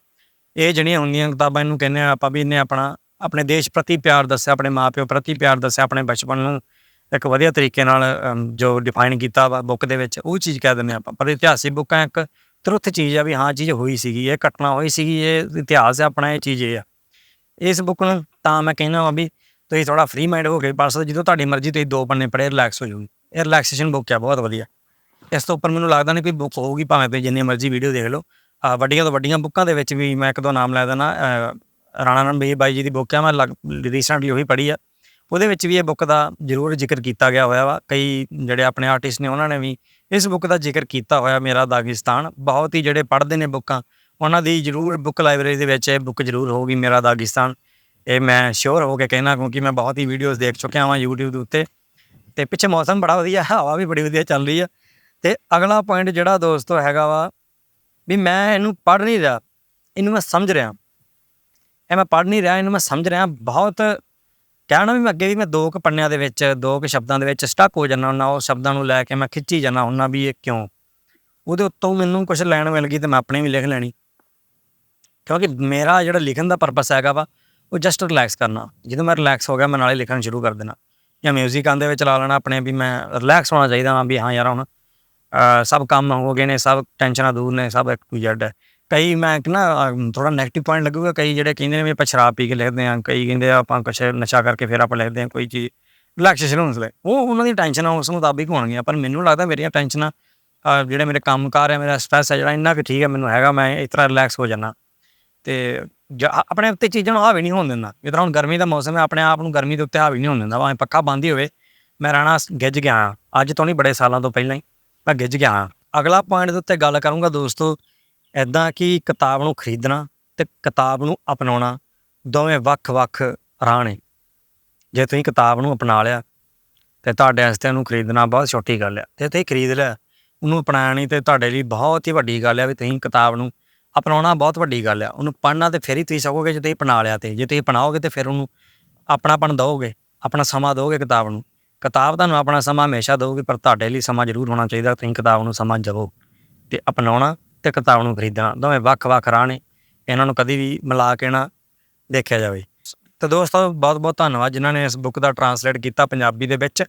ਇਹ ਜਿਹੜੀਆਂ ਹੁੰਦੀਆਂ ਕਿਤਾਬਾਂ ਇਹਨੂੰ ਕਹਿੰਦੇ ਆ ਆਪਾਂ ਵੀ ਇਹਨੇ ਆਪਣਾ, ਆਪਣੇ ਦੇਸ਼ ਪ੍ਰਤੀ ਪਿਆਰ ਦੱਸਿਆ, ਆਪਣੇ ਮਾਪਿਓ ਪ੍ਰਤੀ ਪਿਆਰ ਦੱਸਿਆ, ਆਪਣੇ ਬਚਪਨ ਨੂੰ ਇੱਕ ਵਧੀਆ ਤਰੀਕੇ ਨਾਲ ਜੋ ਡਿਫਾਈਨ ਕੀਤਾ ਵਾ ਬੁੱਕ ਦੇ ਵਿੱਚ, ਉਹ ਚੀਜ਼ ਕਹਿ ਦਿੰਦੇ ਆਪਾਂ। ਪਰ ਇਤਿਹਾਸਿਕ ਬੁੱਕਾਂ ਇੱਕ ਤਰੁੱਥ ਚੀਜ਼ ਆ ਵੀ ਹਾਂ ਚੀਜ਼ ਹੋਈ ਸੀਗੀ, ਇਹ ਘਟਨਾ ਹੋਈ ਸੀਗੀ, ਇਹ ਇਤਿਹਾਸ ਹੈ ਆਪਣਾ, ਇਹ ਚੀਜ਼ ਇਹ ਆ। ਇਸ ਬੁੱਕ ਨੂੰ ਤਾਂ ਮੈਂ ਕਹਿੰਦਾ ਵਾ ਵੀ ਤੁਸੀਂ ਥੋੜਾ ਫ੍ਰੀ ਮਾਈਂਡ ਹੋ ਕੇ ਪੜ੍ਹ ਸਕਦੇ ਜਦੋਂ ਤੁਹਾਡੀ ਮਰਜ਼ੀ ਤੁਸੀਂ ਦੋ ਪੰਨੇ ਪੜ੍ਹੇ ਰਿਲੈਕਸ ਹੋ ਜਾਓਗੇ। ਇਹ ਰਿਲੈਕਸੇਸ਼ਨ ਬੁੱਕ ਆ, ਬਹੁਤ ਵਧੀਆ। ਇਸ ਤੋਂ ਉੱਪਰ ਮੈਨੂੰ ਲੱਗਦਾ ਨਹੀਂ ਕੋਈ ਬੁੱਕ ਹੋਊਗੀ, ਭਾਵੇਂ ਤੁਸੀਂ ਜਿੰਨੀ ਮਰਜ਼ੀ ਵੀਡੀਓ ਦੇਖ ਲਓ। ਆਹ ਵੱਡੀਆਂ ਤੋਂ ਵੱਡੀਆਂ ਬੁੱਕਾਂ ਦੇ ਵਿੱਚ ਵੀ ਮੈਂ ਇੱਕ ਦੋ ਨਾਮ ਲੈ ਦੇਣਾ ਰਾਣਾ ਰਣਬੀਰ ਬਾਈ ਜੀ ਦੀ ਬੁੱਕ ਆ, ਮੈਂ ਰੀਸੈਂਟਲੀ ਉਹੀ ਪੜ੍ਹੀ ਆ। ਉਹਦੇ ਵਿੱਚ ਵੀ ਇਹ ਬੁੱਕ ਦਾ ਜ਼ਰੂਰ ਜ਼ਿਕਰ ਕੀਤਾ ਗਿਆ ਹੋਇਆ ਵਾ। ਕਈ ਜਿਹੜੇ ਆਪਣੇ ਆਰਟਿਸਟ ਨੇ, ਉਹਨਾਂ ਨੇ ਵੀ ਇਸ ਬੁੱਕ ਦਾ ਜ਼ਿਕਰ ਕੀਤਾ ਹੋਇਆ ਮੇਰਾ ਦਾਗਿਸਤਾਨ। ਬਹੁਤ ਹੀ ਜਿਹੜੇ ਪੜ੍ਹਦੇ ਨੇ ਬੁੱਕਾਂ, ਉਹਨਾਂ ਦੀ ਜ਼ਰੂਰ ਬੁੱਕ ਲਾਇਬ੍ਰੇਰੀ ਦੇ ਵਿੱਚ ਇਹ ਬੁੱਕ ਜ਼ਰੂਰ ਹੋਊਗੀ ਮੇਰਾ ਦਾਗਿਸਤਾਨ। ਇਹ ਮੈਂ ਸ਼ੋਰ ਹੋ ਕੇ ਕਹਿਣਾ, ਕਿਉਂਕਿ ਮੈਂ ਬਹੁਤ ਹੀ ਵੀਡੀਓਜ਼ ਦੇਖ ਚੁੱਕਿਆ ਹਾਂ YouTube ਦੇ ਉੱਤੇ। ਤੇ ਪਿੱਛੇ ਮੌਸਮ ਬੜਾ ਵਧੀਆ, ਹਵਾ ਵੀ ਬੜੀ ਵਧੀਆ ਚੱਲ ਰਹੀ ਆ। ਤੇ ਅਗਲਾ ਪੁਆਇੰਟ ਜਿਹੜਾ ਦੋਸਤੋ ਹੈਗਾ ਵਾ, ਵੀ ਮੈਂ ਇਹਨੂੰ ਪੜ੍ਹ ਨਹੀਂ ਰਿਹਾ, ਇਹਨੂੰ ਮੈਂ ਸਮਝ ਰਿਹਾ। ਇਹ ਮੈਂ ਪੜ੍ਹ ਨਹੀਂ ਰਿਹਾ, ਇਹਨੂੰ ਮੈਂ ਸਮਝ ਰਿਹਾ, ਬਹੁਤ ਕਹਿਣਾ ਵੀ ਮੈਂ ਅੱਗੇ ਵੀ ਮੈਂ ਦੋ ਕੁ ਪੰਨਿਆਂ ਦੇ ਵਿੱਚ, ਦੋ ਕੁ ਸ਼ਬਦਾਂ ਦੇ ਵਿੱਚ ਸਟਕ ਹੋ ਜਾਂਦਾ ਹੁੰਦਾ, ਉਹ ਸ਼ਬਦਾਂ ਨੂੰ ਲੈ ਕੇ ਮੈਂ ਖਿੱਚੀ ਜਾਂਦਾ ਹੁੰਦਾ ਵੀ ਇਹ ਕਿਉਂ। ਉਹਦੇ ਉੱਤੋਂ ਮੈਨੂੰ ਕੁਝ ਲੈਣ ਮਿਲ ਗਈ ਤੇ ਮੈਂ ਆਪਣੇ ਵੀ ਲਿਖ ਲੈਣੀ। ਕਿਉਂਕਿ ਮੇਰਾ ਜਿਹੜਾ ਲਿਖਣ ਦਾ ਪਰਪਸ ਹੈਗਾ ਵਾ, ਉਹ ਜਸਟ ਰਿਲੈਕਸ ਕਰਨਾ। ਜਦੋਂ ਮੈਂ ਰਿਲੈਕਸ ਹੋ ਗਿਆ, ਮੈਂ ਨਾਲੇ ਲਿਖਣਾ ਸ਼ੁਰੂ ਕਰ ਦੇਣਾ। ਜਾਂ ਮਿਊਜ਼ਿਕ ਆਂ ਵਿੱਚ ਲਾ ਲੈਣਾ ਆਪਣੇ ਵੀ ਮੈਂ ਰਿਲੈਕਸ ਹੋਣਾ ਚਾਹੀਦਾ ਹਾਂ ਵੀ ਹਾਂ ਯਾਰ ਹੁਣ ਸਭ ਕੰਮ ਹੋ ਗਏ ਨੇ, ਸਭ ਟੈਨਸ਼ਨਾਂ ਦੂਰ ਨੇ, ਸਭ ਇੱਕ ਟੂ ਜ਼ੈਡ ਹੈ। ਕਈ ਮੈਂ ਇੱਕ ਨਾ ਥੋੜਾ ਨੈਗੇਟਿਵ ਪੁਆਇੰਟ ਲੱਗੂਗਾ, ਕਈ ਜਿਹੜੇ ਕਹਿੰਦੇ ਨੇ ਵੀ ਆਪਾਂ ਸ਼ਰਾਬ ਪੀ ਕੇ ਲਿਖਦੇ ਆਂ ਕਈ ਕਹਿੰਦੇ ਆਪਾਂ ਕੁਛ ਨਸ਼ਾ ਕਰਕੇ ਫਿਰ ਆਪਾਂ ਲਿਖਦੇ ਆਂ ਕੋਈ ਚੀਜ਼ ਰਿਲੈਕਸੇਸ਼ਨ ਹੋਣ ਲਈ ਉਹ ਉਹਨਾਂ ਦੀ ਟੈਨਸ਼ਨ ਉਸ ਮੁਤਾਬਿਕ ਹੋਣਗੀਆਂ, ਪਰ ਮੈਨੂੰ ਲੱਗਦਾ ਮੇਰੀਆਂ ਟੈਨਸ਼ਨਾਂ ਜਿਹੜੇ ਮੇਰੇ ਕੰਮ ਕੰਮਕਾਰ ਹੈ, ਮੇਰਾ ਸਟ੍ਰੈਸ ਹੈ, ਜਿਹੜਾ ਇੰਨਾ ਕਿ ਠੀਕ ਹੈ, ਮੈਨੂੰ ਹੈਗਾ, ਮੈਂ ਇਸ ਤਰ੍ਹਾਂ ਰਿਲੈਕਸ ਹੋ ਜਾਣਾ ਤੇ ਜ- ਆਪਣੇ ਉੱਤੇ ਚੀਜ਼ਾਂ ਨੂੰ ਹਾਵੀ ਨਹੀਂ ਹੋਣ ਦਿੰਦਾ। ਜਿਸ ਤਰ੍ਹਾਂ ਹੁਣ ਗਰਮੀ ਦਾ ਮੌਸਮ ਹੈ, ਆਪਣੇ ਆਪ ਨੂੰ ਗਰਮੀ ਦੇ ਉੱਤੇ ਹਾਵੀ ਨਹੀਂ ਹੋਣ ਦਿੰਦਾ। ਭਾਵੇਂ ਪੱਖਾ ਬੰਦ ਹੀ ਹੋਵੇ, ਮੈਂ ਰਹਿਣਾ ਸ- ਗਿੱਝ ਗਿਆ ਹਾਂ। ਅੱਜ ਤੋਂ ਨਹੀਂ, ਬੜੇ ਸਾਲਾਂ ਤੋਂ ਪਹਿਲਾਂ ਹੀ ਮੈਂ ਗਿੱਝ ਗਿਆ ਹਾਂ। ਅਗਲਾ ਪੁਆਇੰਟ ਦੇ ਉੱਤੇ ਗੱਲ ਕਰੂੰਗਾ ਦੋਸਤੋ ਐਦਾਂ ਕਿ ਕਿਤਾਬ ਨੂੰ ਖਰੀਦਣਾ ਤੇ ਕਿਤਾਬ ਨੂੰ ਅਪਣਾਉਣਾ ਦੋਵੇਂ ਵੱਖ-ਵੱਖ ਰਾਹ ਨੇ। ਜੇ ਤੁਸੀਂ ਕਿਤਾਬ ਨੂੰ ਅਪਣਾ ਲਿਆ ਤੇ ਤੁਹਾਡੇ ਵਾਸਤੇ ਉਹਨੂੰ ਖਰੀਦਣਾ ਬਹੁਤ ਛੋਟੀ ਗੱਲ ਹੈ। ਤੇ ਤੁਸੀਂ ਖਰੀਦ ਲਿਆ, ਉਹਨੂੰ ਅਪਣਾਉਣੀ ਨਹੀਂ ਤੇ ਤੁਹਾਡੇ ਲਈ ਬਹੁਤ ਹੀ ਵੱਡੀ ਗੱਲ ਹੈ ਵੀ ਤੁਸੀਂ ਕਿਤਾਬ ਨੂੰ ਅਪਣਾਉਣਾ ਬਹੁਤ ਵੱਡੀ ਗੱਲ ਹੈ ਉਹਨੂੰ ਪੜ੍ਹਨਾ ਤੇ ਫਿਰ ਹੀ ਤੁਸੀਂ ਸਕੋਗੇ ਜੇ ਤੁਸੀਂ ਅਪਣਾ ਲਿਆ ਤੇ। ਜੇ ਤੁਸੀਂ ਅਪਣਾਓਗੇ ਤੇ ਫਿਰ ਉਹਨੂੰ ਆਪਣਾਪਣ ਦਿਓਗੇ, ਆਪਣਾ ਸਮਾਂ ਦਿਓਗੇ ਕਿਤਾਬ ਨੂੰ। ਕਿਤਾਬ ਤੁਹਾਨੂੰ ਆਪਣਾ ਸਮਾਂ ਹਮੇਸ਼ਾ ਦਿਓਗੇ ਪਰ ਤੁਹਾਡੇ ਲਈ ਸਮਾਂ ਜ਼ਰੂਰ ਹੋਣਾ ਚਾਹੀਦਾ। ਤੁਸੀਂ ਕਿਤਾਬ ਨੂੰ ਸਮਾਂ ਦਿਓ ਤੇ ਅਪਣਾਉਣਾ ਤੇ ਕਿਤਾਬ ਨੂੰ ਖਰੀਦਣਾ। ਦੋਵੇਂ ਵੱਖ-ਵੱਖ ਰਾਹ ਨੇ। ਇਹਨਾਂ ਨੂੰ ਕਦੀ ਵੀ ਮਿਲਾ ਕੇ ਨਾ ਦੇਖਿਆ ਜਾਵੇ। ਤੇ ਦੋਸਤੋ, ਬਹੁਤ-ਬਹੁਤ ਧੰਨਵਾਦ ਜਿਨ੍ਹਾਂ ਨੇ ਇਸ ਬੁੱਕ ਦਾ ਟਰਾਂਸਲੇਟ ਕੀਤਾ ਪੰਜਾਬੀ ਦੇ ਵਿੱਚ।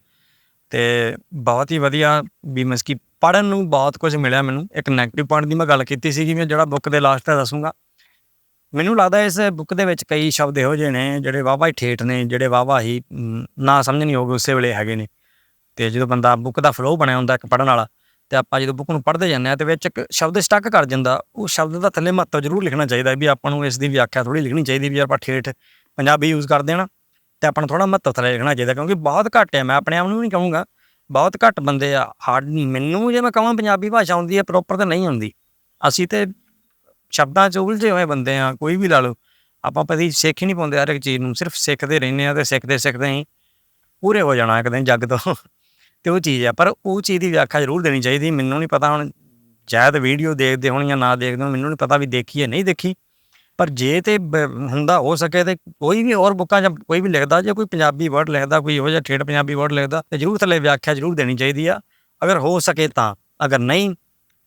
ਤੇ ਬਹੁਤ ਹੀ ਵਧੀਆ ਬੀਮਸ ਮੀਨਸ ਕਿ ਪੜਨ ਨੂੰ ਬਹੁਤ ਕੁਝ ਮਿਲਿਆ ਮੈਨੂੰ। ਇੱਕ 네ਗੇਟਿਵ ਪੁਆਇੰਟ ਦੀ ਮੈਂ ਗੱਲ ਕੀਤੀ ਸੀਗੀ, ਮੈਂ ਜਿਹੜਾ ਬੁੱਕ ਦੇ ਲਾਸਟ ਤੇ ਦੱਸੂਗਾ। ਮੈਨੂੰ ਲੱਗਦਾ ਇਸ ਬੁੱਕ ਦੇ ਵਿੱਚ ਕਈ ਸ਼ਬਦ ਇਹੋ ਜਿਹੇ ਨੇ, ਜਿਹੜੇ ਵਾਵਾ ਹੀ ਠੇਠ ਨੇ, ਜਿਹੜੇ ਵਾਵਾ ਹੀ ਨਾ ਸਮਝ ਨਹੀਂ ਹੋਗੇ ਉਸੇ ਵੇਲੇ ਹੈਗੇ ਨੇ। ਤੇ ਜਦੋਂ ਬੰਦਾ ਬੁੱਕ ਦਾ ਫਲੋ ਬਣਿਆ ਹੁੰਦਾ ਇੱਕ ਪੜਨ ਵਾਲਾ, ਤੇ ਆਪਾਂ ਜਦੋਂ ਬੁੱਕ ਨੂੰ ਪੜ੍ਹਦੇ ਜਾਂਦੇ ਆ ਤੇ ਵਿੱਚ ਇੱਕ ਸ਼ਬਦ ਸਟਕ ਕਰ ਜਾਂਦਾ। ਉਹ ਸ਼ਬਦ ਦਾ ਥੱਲੇ ਮਹੱਤਵ ਜ਼ਰੂਰ ਲਿਖਣਾ ਚਾਹੀਦਾ ਵੀ ਆਪਾਂ ਨੂੰ ਇਸ ਦੀ ਵਿਆਖਿਆ ਥੋੜੀ ਲਿਖਣੀ ਚਾਹੀਦੀ ਵੀ ਆਪਾਂ ਠੇਠ ਪੰਜਾਬੀ ਯੂਜ਼ ਕਰਦੇ ਆ ਨਾ, ਤੇ ਆਪਾਂ ਨੂੰ ਥੋੜਾ ਮਹੱਤਵ ਥੱਲੇ ਲਿਖਣਾ ਚਾਹੀਦਾ, ਕਿਉਂਕਿ ਬਹੁਤ ਘੱਟ ਹੈ। ਮੈਂ ਆਪਣੇ ਆਪ ਨੂੰ ਨਹੀਂ ਕਹੂੰਗਾ ਬਹੁਤ ਘੱਟ ਬੰਦੇ ਆ। ਹਾਰਡ ਮੈਨੂੰ ਜੇ ਮੈਂ ਕਹਾਂ ਪੰਜਾਬੀ ਭਾਸ਼ਾ ਆਉਂਦੀ ਹੈ ਪ੍ਰੋਪਰ ਤਾਂ ਨਹੀਂ ਆਉਂਦੀ। ਅਸੀਂ ਤੇ ਸ਼ਬਦਾਂ 'ਚ ਉਲਝੇ ਹੋਏ ਬੰਦੇ ਆ, ਕੋਈ ਵੀ ਲਾ ਲਓ। ਆਪਾਂ ਕਦੀ ਸਿੱਖ ਹੀ ਨਹੀਂ ਪਾਉਂਦੇ ਹਰ ਇੱਕ ਚੀਜ਼ ਨੂੰ। ਸਿਰਫ ਸਿੱਖਦੇ ਰਹਿੰਦੇ ਆ ਤੇ ਸਿੱਖਦੇ ਸਿੱਖਦੇ ਹੀ ਪੂਰੇ ਹੋ ਜਾਣਾ ਇੱਕ ਦਿਨ ਜੱਗ ਤੋਂ। ਤੇ ਉਹ ਚੀਜ਼ ਆ। ਪਰ ਉਹ ਚੀਜ਼ ਦੀ ਵਿਆਖਿਆ ਜ਼ਰੂਰ ਦੇਣੀ ਚਾਹੀਦੀ। ਮੈਨੂੰ ਨਹੀਂ ਪਤਾ ਹੁਣ ਸ਼ਾਇਦ ਵੀਡੀਓ ਦੇਖਦੇ ਹੋਣ ਜਾਂ ਨਾ ਦੇਖਦੇ ਹੋਣ। ਮੈਨੂੰ ਨਹੀਂ ਪਤਾ ਵੀ ਦੇਖੀ ਹੈ ਨਹੀਂ ਦੇਖੀ। ਪਰ ਜੇ ਤੇ ਬ- ਹੁੰਦਾ ਹੋ ਸਕੇ ਤੇ ਕੋਈ ਵੀ ਹੋਰ ਬੁੱਕਾਂ ਜਾਂ ਕੋਈ ਵੀ ਲਿਖਦਾ, ਜੇ ਕੋਈ ਪੰਜਾਬੀ ਵਰਡ ਲਿਖਦਾ, ਕੋਈ ਇਹੋ ਜਿਹਾ ਠੇਠ ਪੰਜਾਬੀ ਵਰਡ ਲਿਖਦਾ, ਤੇ ਜ਼ਰੂਰ ਥੱਲੇ ਵਿਆਖਿਆ ਜ਼ਰੂਰ ਦੇਣੀ ਚਾਹੀਦੀ ਆ। ਅਗਰ ਹੋ ਸਕੇ ਤਾਂ, ਅਗਰ ਨਹੀਂ,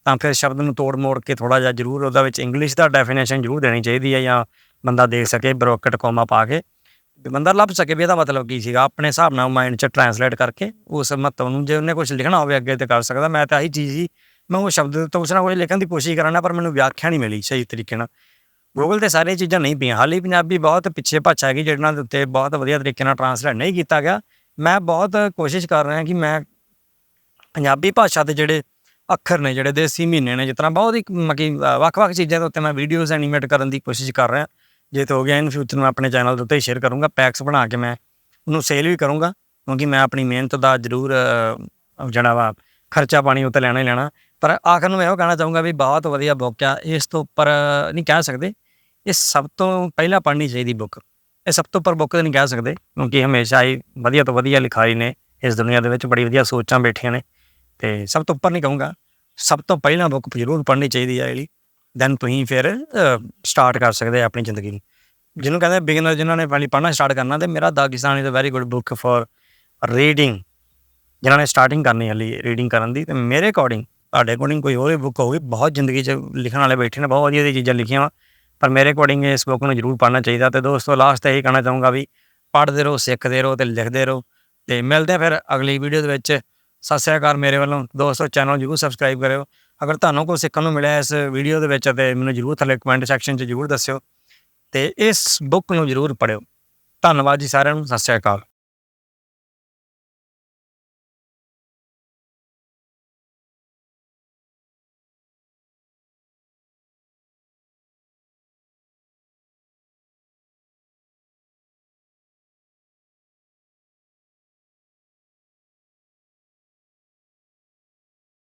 ਤਾਂ ਫਿਰ ਸ਼ਬਦ ਨੂੰ ਤੋੜ ਮੋੜ ਕੇ ਥੋੜਾ ਜਿਹਾ ਜ਼ਰੂਰ ਉਹਦਾ ਵਿੱਚ ਇੰਗਲਿਸ਼ ਦਾ ਡੈਫੀਨੇਸ਼ਨ ਜ਼ਰੂਰ ਦੇਣੀ ਚਾਹੀਦੀ ਹੈ ਜਾਂ ਬੰਦਾ ਦੇਖ ਸਕੇ ਬਰੋਕਟ ਕੋਮਾ ਪਾ ਕੇ। ਵੀ ਬੰਦਾ ਲੱਭ ਸਕੇ ਵੀ ਇਹਦਾ ਮਤਲਬ ਕੀ ਸੀਗਾ, ਆਪਣੇ ਹਿਸਾਬ ਨਾਲ ਮਾਈਂਡ 'ਚ ਟਰਾਂਸਲੇਟ ਕਰਕੇ ਉਸ ਮਹੱਤਵ ਨੂੰ ਜੇ ਉਹਨੇ ਕੁਝ ਲਿਖਣਾ ਹੋਵੇ ਅੱਗੇ ਤੇ ਕਰ ਸਕਦਾ। ਮੈਂ ਤਾਂ ਆਹੀ ਚੀਜ਼ ਹੀ, ਮੈਂ ਉਹ ਸ਼ਬਦ ਤੋਂ ਉਸ ਨਾ ਕੁਛ ਲਿਖਣ ਦੀ ਕੋਸ਼ਿਸ਼ ਕਰਾਂਗਾ, ਪਰ ਮੈਨੂੰ ਵਿਆਖਿਆ ਨਹੀਂ ਮਿਲੀ ਸਹੀ ਤਰੀਕੇ ਨਾਲ। ਗੂਗਲ ਤੇ ਸਾਰੀਆਂ ਚੀਜ਼ਾਂ ਨਹੀਂ ਪਈਆਂ। ਹਾਲੀ ਪੰਜਾਬੀ ਬਹੁਤ ਪਿੱਛੇ ਭਾਸ਼ਾ ਹੈਗੀ ਜਿਹਨਾਂ ਦੇ ਉੱਤੇ ਬਹੁਤ ਵਧੀਆ ਤਰੀਕੇ ਨਾਲ ਟਰਾਂਸਲੇਟ ਨਹੀਂ ਕੀਤਾ ਗਿਆ। ਮੈਂ ਬਹੁਤ ਕੋਸ਼ਿਸ਼ ਕਰ ਰਿਹਾ ਕਿ ਮੈਂ ਪੰਜਾਬੀ ਭਾਸ਼ਾ ਦੇ ਜਿਹੜੇ ਅੱਖਰ ਨੇ, ਜਿਹੜੇ ਦੇਸੀ ਮਹੀਨੇ ਨੇ, ਜਿਸ ਤਰ੍ਹਾਂ ਬਹੁਤ ਹੀ ਮਕੀ ਵੱਖ-ਵੱਖ ਚੀਜ਼ਾਂ ਦੇ ਉੱਤੇ ਮੈਂ ਵੀਡੀਓਜ਼ ਐਨੀਮੇਟ ਕਰਨ ਦੀ ਕੋਸ਼ਿਸ਼ ਕਰ ਰਿਹਾ। ਜੇ ਤਾਂ ਹੋ ਗਿਆ ਇਨ ਫਿਊਚਰ ਮੈਂ ਆਪਣੇ ਚੈਨਲ ਦੇ ਉੱਤੇ ਸ਼ੇਅਰ ਕਰੂੰਗਾ ਪੈਕਸ ਬਣਾ ਕੇ ਮੈਂ ਉਹਨੂੰ ਸੇਲ ਵੀ ਕਰੂੰਗਾ, ਕਿਉਂਕਿ ਮੈਂ ਆਪਣੀ ਮਿਹਨਤ ਦਾ ਜ਼ਰੂਰ ਜਿਹੜਾ ਵਾ, ਖਰਚਾ ਪਾਣੀ ਉੱਤੇ ਲੈਣਾ ਹੀ ਲੈਣਾ। ਪਰ ਆਖਰ ਨੂੰ ਮੈਂ ਇਹੋ ਕਹਿਣਾ ਚਾਹੂੰਗਾ ਵੀ ਬਹੁਤ ਵਧੀਆ ਬੁੱਕ ਆ। ਇਸ ਤੋਂ ਉੱਪਰ ਨਹੀਂ ਕਹਿ ਸਕਦੇ। ਇਹ ਸਭ ਤੋਂ ਪਹਿਲਾਂ ਪੜ੍ਹਨੀ ਚਾਹੀਦੀ ਬੁੱਕ ਇਹ ਸਭ ਤੋਂ ਉੱਪਰ ਬੁੱਕ ਤਾਂ ਨਹੀਂ ਕਹਿ ਸਕਦੇ, ਕਿਉਂਕਿ ਹਮੇਸ਼ਾ ਹੀ ਵਧੀਆ ਤੋਂ ਵਧੀਆ ਲਿਖਾਰੀ ਨੇ, ਇਸ ਦੁਨੀਆ ਦੇ ਵਿੱਚ ਬੜੀ ਵਧੀਆ ਸੋਚਾਂ ਬੈਠੀਆਂ ਨੇ। ਤੇ ਸਭ ਤੋਂ ਉੱਪਰ ਨਹੀਂ ਕਹੂੰਗਾ, ਸਭ ਤੋਂ ਪਹਿਲਾਂ ਬੁੱਕ ਜ਼ਰੂਰ ਪੜ੍ਹਨੀ ਚਾਹੀਦੀ ਹੈ ਜਿਹੜੀ ਦੈਨ ਤੁਸੀਂ ਫਿਰ ਸਟਾਰਟ ਕਰ ਸਕਦੇ ਆ ਆਪਣੀ ਜ਼ਿੰਦਗੀ ਨੂੰ। ਜਿਹਨੂੰ ਕਹਿੰਦੇ ਬਿਗਨਰ ਜਿਨ੍ਹਾਂ ਨੇ ਪਹਿਲੀ ਪੜ੍ਹਨਾ ਸਟਾਰਟ ਕਰਨਾ, ਤੇ ਮੇਰਾ Dagestan is a very good book for reading ਜਿਨ੍ਹਾਂ ਨੇ ਸਟਾਰਟਿੰਗ ਕਰਨੀ ਹਲੀ ਰੀਡਿੰਗ ਕਰਨ ਦੀ, ਤੇ ਮੇਰੇ ਅਕੋਰਡਿੰਗ ਤੁਹਾਡੇ ਅਕੋਰਡਿੰਗ ਕੋਈ ਹੋਰ ਬੁੱਕ ਹੋਊਗੀ, ਬਹੁਤ ਜ਼ਿੰਦਗੀ 'ਚ ਲਿਖਣ ਵਾਲੇ ਬੈਠੇ ਨੇ, ਬਹੁਤ ਵਧੀਆ ਵਧੀਆ ਚੀਜ਼ਾਂ ਲਿਖੀਆਂ ਵਾ। ਪਰ ਮੇਰੇ ਅਕੋਰਡਿੰਗ ਇਸ ਬੁੱਕ ਨੂੰ ਜ਼ਰੂਰ ਪੜ੍ਹਨਾ ਚਾਹੀਦਾ ਤੇ ਦੋਸਤੋ ਲਾਸਟ ਤੇ ਇਹੀ ਕਹਿਣਾ ਚਾਹੂੰਗਾ ਵੀ ਪੜ੍ਹਦੇ ਰਹੋ, ਸਿੱਖਦੇ ਰਹੋ ਤੇ ਲਿਖਦੇ ਰਹੋ ਤੇ ਮਿਲਦੇ ਆ ਫਿਰ ਅਗਲੀ ਵੀਡੀਓ ਦੇ ਵਿੱਚ। ਸਤਿ ਸ਼੍ਰੀ ਅਕਾਲ ਮੇਰੇ ਵੱਲੋਂ। ਦੋਸਤੋ ਚੈਨਲ ਜ਼ਰੂਰ ਸਬਸਕ੍ਰਾਈਬ ਕਰਿਓ। ਅਗਰ ਤੁਹਾਨੂੰ ਕੋਈ ਸਿੱਖਣ ਨੂੰ ਮਿਲਿਆ ਇਸ ਵੀਡੀਓ ਦੇ ਵਿੱਚ ਤੇ ਮੈਨੂੰ ਜ਼ਰੂਰ ਥੱਲੇ ਕਮੈਂਟ ਸੈਕਸ਼ਨ 'ਚ ਜ਼ਰੂਰ ਦੱਸਿਓ ਤੇ ਇਸ ਬੁੱਕ ਨੂੰ ਜ਼ਰੂਰ ਪੜ੍ਹਿਓ। ਧੰਨਵਾਦ ਜੀ ਸਾਰਿਆਂ ਨੂੰ। ਸਤਿ ਸ਼੍ਰੀ ਅਕਾਲ।